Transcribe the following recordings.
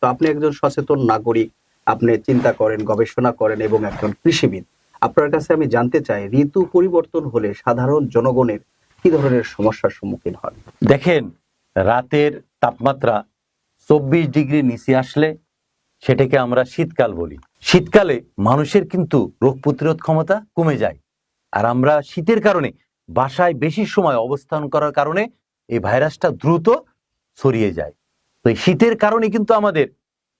তো আপনি একজন সচেতন নাগরিক, আপনি চিন্তা করেন, গবেষণা করেন এবং একজন কৃষিবিদ। আপনার কাছে আমি জানতে চাই, ঋতু পরিবর্তন হলে সাধারণ জনগণের কি ধরনের সমস্যার সম্মুখীন হন? দেখেন, রাতের তাপমাত্রা চব্বিশ ডিগ্রি নিচে আসলে সেটাকে আমরা শীতকাল বলি। শীতকালে মানুষের কিন্তু রোগ প্রতিরোধ ক্ষমতা কমে যায়। আর আমরা শীতের কারণে বাসায় বেশি সময় অবস্থান করার কারণে এই ভাইরাসটা দ্রুত ছড়িয়ে যায়। তো শীতের কারণে কিন্তু আমাদের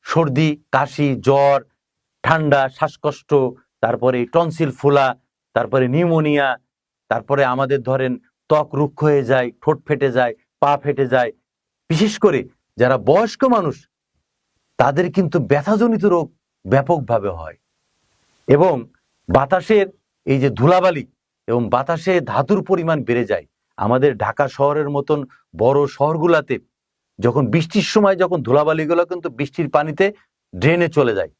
সর্দি, কাশি, জ্বর, ঠান্ডা, শ্বাসকষ্ট, তারপরে টনসিল ফোলা, তারপরে নিউমোনিয়া, তারপরে আমাদের ধরেন ত্বক রুক্ষ হয়ে যায়, ঠোঁট ফেটে যায়, পা ফেটে যায়। বিশেষ করে যারা বয়স্ক মানুষ, তাদের কিন্তু ব্যথাজনিত রোগ ব্যাপকভাবে হয়। এবং বাতাসের এই যে ধুলাবালি এবং বাতাসে ধাতুর পরিমাণ বেড়ে যায়, আমাদের ঢাকা শহরের মতন বড় শহরগুলাতে যখন বৃষ্টির সময় যখন ধুলাবালিগুলো কিন্তু বৃষ্টির পানিতে ড্রেনে চলে যায়।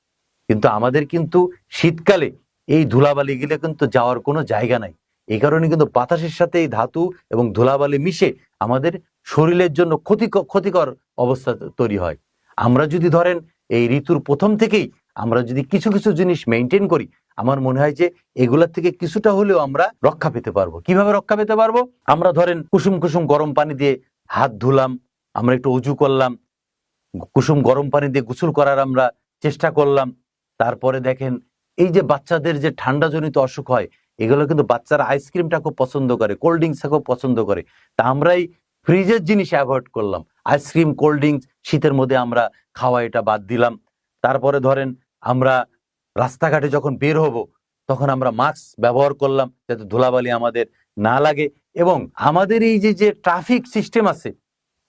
কিন্তু আমাদের কিন্তু শীতকালে এই ধুলাবালিগুলো কিন্তু যাওয়ার কোনো জায়গা নাই। এই কারণে কিন্তু বাতাসের সাথে এই ধাতু এবং ধুলাবালি মিশে আমাদের শরীরের জন্য ক্ষতি ক্ষতিকর অবস্থা তৈরি হয়। আমরা যদি ধরেন এই ঋতুর প্রথম থেকেই আমরা যদি কিছু কিছু জিনিস মেনটেন করি, আমার মনে হয় যে এগুলার থেকে কিছুটা হলেও আমরা রক্ষা পেতে পারব। কীভাবে রক্ষা পেতে পারব? আমরা ধরেন কুসুম কুসুম গরম পানি দিয়ে হাত ধুলাম আমরা একটু উজু করলাম, কুসুম গরম পানি দিয়ে গোসল করার আমরা চেষ্টা করলাম। তারপরে দেখেন, এই যে বাচ্চাদের যে ঠান্ডাজনিত অসুখ হয়, এগুলো কিন্তু বাচ্চারা আইসক্রিমটা খুব পছন্দ করে, কোল্ড ড্রিঙ্কস খুব পছন্দ করে। তা আমরা এই ফ্রিজের জিনিস অ্যাভয়েড করলাম। আইসক্রিম, কোল্ড ড্রিঙ্কস, শীতের মধ্যে আমরা খাওয়া এটা বাদ দিলাম। তারপরে ধরেন, আমরা রাস্তাঘাটে যখন বের হব, তখন আমরা মাস্ক ব্যবহার করলাম, যাতে ধুলাবালি আমাদের না লাগে। এবং আমাদের এই যে যে ট্রাফিক সিস্টেম আছে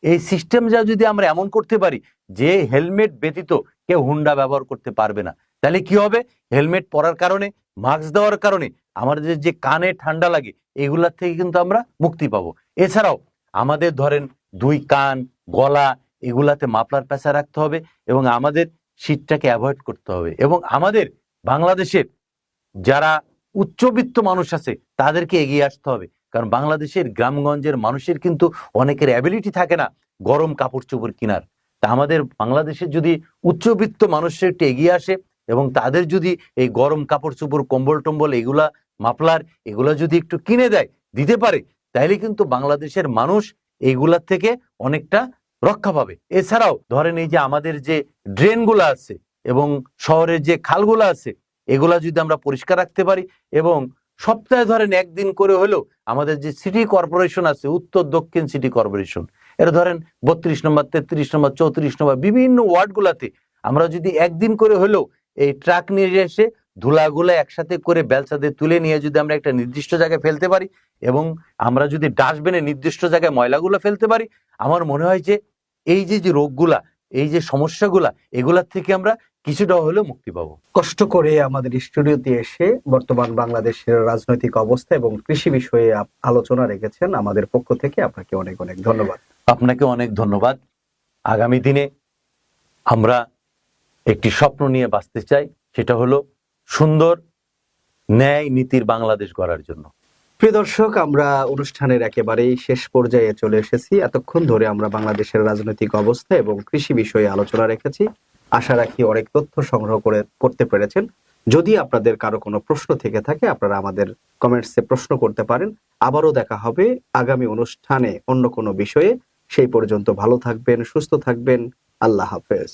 এই সিস্টেমটা যদি আমরা এমন করতে পারি যে হেলমেট ব্যতীত কেউ হুন্ডা ব্যবহার করতে পারবে না, তাহলে কি হবে? হেলমেট পরার কারণে মাস্ক দেওয়ার কারণে আমাদের যে কানে ঠান্ডা লাগে, এগুলার থেকে কিন্তু আমরা মুক্তি পাবো। এছাড়াও আমাদের ধরেন দুই কান, গলা, এগুলাতে মাপলার পেঁচা রাখতে হবে এবং আমাদের শীতটাকে অ্যাভয়েড করতে হবে এবং আমাদের বাংলাদেশের যারা উচ্চবিত্ত মানুষ আছে, তাদেরকে এগিয়ে আসতে হবে। কারণ বাংলাদেশের গ্রামগঞ্জের মানুষের কিন্তু অনেকের অ্যাবিলিটি থাকে না গরম কাপড় চোপড় কেনার। তা আমাদের বাংলাদেশের যদি উচ্চবিত্ত মানুষের একটু এগিয়ে আসে এবং তাদের যদি এই গরম কাপড় চোপড়, কম্বল টম্বল এগুলা মাপলার এগুলা যদি একটু কিনে দেয়, দিতে পারে, তাইলে কিন্তু বাংলাদেশের মানুষ এইগুলার থেকে অনেকটা রক্ষা পাবে। এছাড়াও ধরেন এই যে আমাদের যে ড্রেনগুলো আছে এবং শহরের যে খালগুলো আছে, এগুলা যদি আমরা পরিষ্কার রাখতে পারি এবং সপ্তাহে ধরেন একদিন করে হলেও আমাদের যে সিটি কর্পোরেশন আছে, উত্তর দক্ষিণ সিটি কর্পোরেশন এটা ধরেন বত্রিশ নম্বর, তেত্রিশ নম্বর, চৌত্রিশ নম্বর, বিভিন্ন ওয়ার্ডগুলাতে আমরা যদি একদিন করে হলেও এই ট্রাক নিয়ে এসে ধুলাগুলো একসাথে করে বেলসাতে তুলে নিয়ে যদি আমরা একটা নির্দিষ্ট জায়গায় ফেলতে পারি এবং আমরা যদি ডাস্টবিনে নির্দিষ্ট জায়গায় ময়লাগুলো ফেলতে পারি, আমার মনে হয় যে এই যে যে রোগগুলা, এই যে সমস্যাগুলা, এগুলার থেকে আমরা কিছুটা হলেও মুক্তি পাবো। কষ্ট করে আমাদের স্টুডিওতে এসে বর্তমান বাংলাদেশের রাজনৈতিক অবস্থা এবং কৃষি বিষয়ে আলোচনা রেখেছেন আমাদের পক্ষ থেকে আপনাকে অনেক অনেক ধন্যবাদ। আপনাকে অনেক ধন্যবাদ। আগামী দিনে আমরা একটি স্বপ্ন নিয়ে বাঁচতে চাই সেটা হলো সুন্দর ন্যায় নীতির বাংলাদেশ গড়ার জন্য। প্রিয় দর্শক আমরা অনুষ্ঠানের একেবারেই শেষ পর্যায়ে চলে এসেছি। এতক্ষণ ধরে আমরা বাংলাদেশের রাজনৈতিক অবস্থা এবং কৃষি বিষয়ে আলোচনা রেখেছি। আশা রাখি অনেক তথ্য সংগ্রহ করে, করতে পেরেছেন। যদি আপনাদের কারও কোনো প্রশ্ন থেকে থাকে, আপনারা আমাদের কমেন্টসে প্রশ্ন করতে পারেন। আবারও দেখা হবে আগামী অনুষ্ঠানে অন্য কোনো বিষয়ে। সেই পর্যন্ত ভালো থাকবেন, সুস্থ থাকবেন। আল্লাহ হাফেজ।